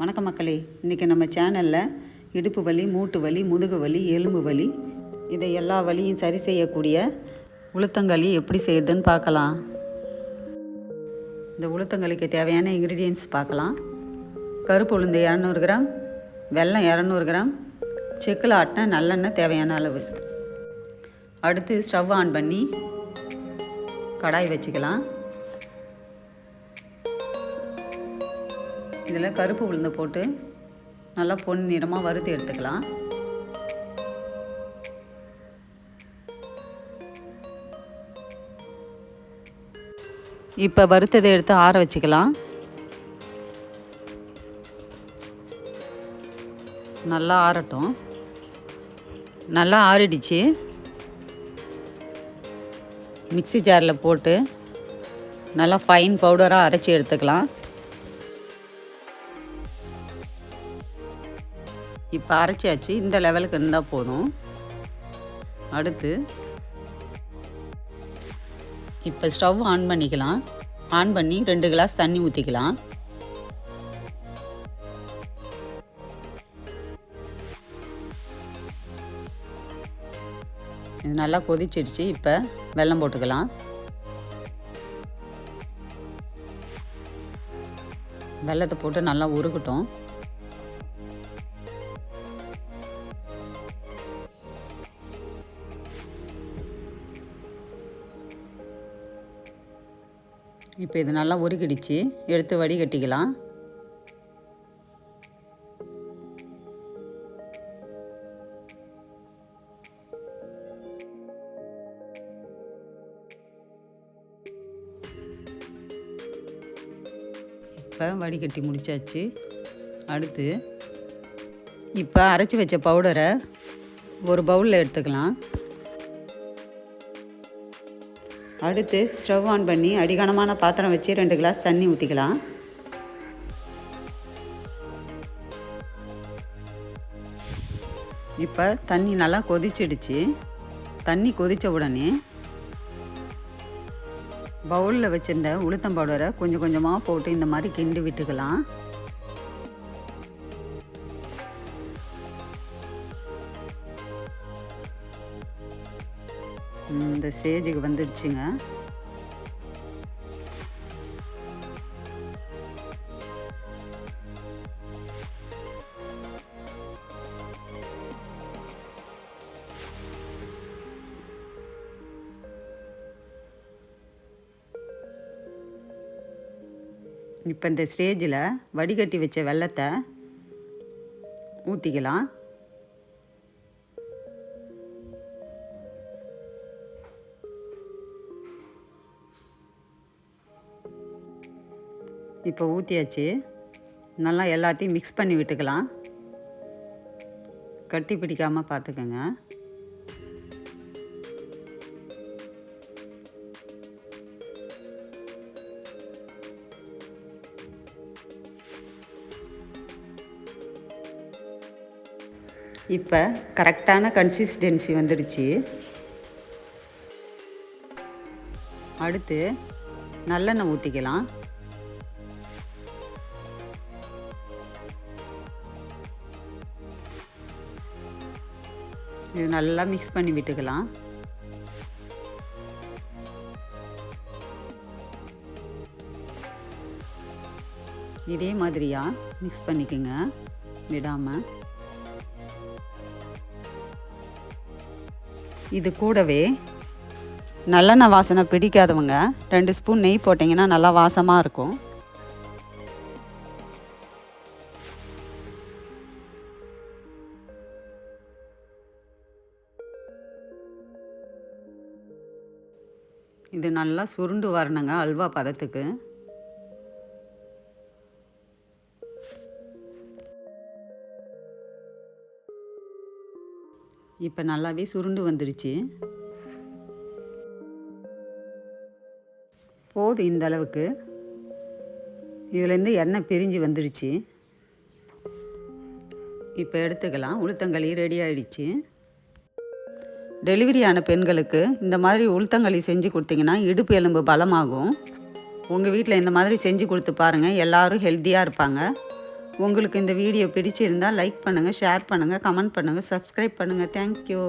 வணக்கம் மக்களே. இன்றைக்கி நம்ம சேனலில் இடுப்பு வலி மூட்டு வலி முதுகு வலி எலும்பு வலி இதை எல்லா வலியும் சரி செய்யக்கூடிய உளுத்தங்களி எப்படி செய்யறதுன்னு பார்க்கலாம். இந்த உளுத்தங்களிக்கு தேவையான இன்க்ரீடியன்ஸ் பார்க்கலாம். கருப்பு உளுந்து இரநூறு கிராம் வெல்லம் இரநூறு கிராம் செக்கில் ஆட்டின நல்லெண்ணெய் தேவையான அளவு. அடுத்து ஸ்டவ் ஆன் பண்ணி கடாய் வச்சுக்கலாம். இதில் கருப்பு உளுந்து போட்டு நல்லா பொன் நிறமாக வறுத்து எடுத்துக்கலாம். இப்போ வறுத்ததை எடுத்து ஆற வச்சுக்கலாம். நல்லா ஆறட்டும். நல்லா ஆறிடுச்சு. மிக்ஸி ஜாரில் போட்டு நல்லா ஃபைன் பவுடராக அரைச்சி எடுத்துக்கலாம். இப்போ அரைச்சாச்சு. இந்த லெவலுக்கு இருந்தால் போதும். அடுத்து இப்போ ஸ்டவ் ஆன் பண்ணிக்கலாம். ஆன் பண்ணி ரெண்டு கிளாஸ் தண்ணி ஊற்றிக்கலாம் இது நல்லா கொதிச்சிடுச்சு. இப்போ வெல்லம் போட்டுக்கலாம். வெல்லத்தை போட்டு நல்லா உருகட்டும். இப்போ இது நல்லா உருகிடுச்சு. எடுத்து வடிகட்டிக்கலாம். இப்போ வடிகட்டி முடிச்சாச்சு. அடுத்து இப்போ அரைச்சி வச்ச பவுடரை ஒரு பவுலில் எடுத்துக்கலாம். அடுத்து ஸ்டவ் ஆன் பண்ணி அடிகனமான பாத்திரம் வச்சு ரெண்டு கிளாஸ் தண்ணி ஊற்றிக்கலாம் இப்போ தண்ணி நல்லா கொதிச்சிடுச்சு. தண்ணி கொதித்த உடனே பவுலில் வச்சுருந்த உளுத்தம் பவுடரை கொஞ்சம் கொஞ்சமாக போட்டு இந்த மாதிரி கிண்டி விட்டுக்கலாம். இந்த ஸ்டேஜுக்கு வந்துடுச்சுங்க. இப்போ இந்த ஸ்டேஜில் வடிகட்டி வச்ச வெள்ளத்தை ஊற்றிக்கலாம் இப்போ ஊற்றியாச்சு நல்லா எல்லாத்தையும் மிக்ஸ் பண்ணி விட்டுக்கலாம். கட்டி பிடிக்காமல் பார்த்துக்கோங்க. இப்போ கரெக்டான கன்சிஸ்டன்சி வந்துடுச்சு. அடுத்து நல்லெண்ணெய் ஊற்றிக்கலாம் இது நல்லா மிக்ஸ் பண்ணி விட்டுக்கலாம். இதே மாதிரியா மிக்ஸ் பண்ணிக்கோங்க விடாமல் இது கூடவே நல்லெண்ணெய் வாசனை பிடிக்காதவங்க ரெண்டு ஸ்பூன் நெய் போட்டிங்கன்னா நல்லா வாசமாக இருக்கும். இது நல்லா சுருண்டு வரணுங்க அல்வா பதத்துக்கு. இப்போ நல்லாவே சுருண்டு வந்துடுச்சு. போதும் இந்த அளவுக்கு. இதுலேருந்து எண்ணெய் பிரிஞ்சு வந்துடுச்சு. இப்போ எடுத்துக்கலாம். உளுத்தங்களி ரெடி ஆயிடுச்சு. டெலிவரியான பெண்களுக்கு இந்த மாதிரி உளுத்தங்களி செஞ்சு கொடுத்தீங்கன்னா இடுப்பு எலும்பு பலமாகும். உங்கள் வீட்டில் இந்த மாதிரி செஞ்சு கொடுத்து பாருங்கள் எல்லோரும் ஹெல்த்தியாக இருப்பாங்க. உங்களுக்கு இந்த வீடியோ பிடிச்சிருந்தால் லைக் பண்ணுங்கள் ஷேர் பண்ணுங்கள் கமெண்ட் பண்ணுங்கள் சப்ஸ்கிரைப் பண்ணுங்கள் தேங்க்யூ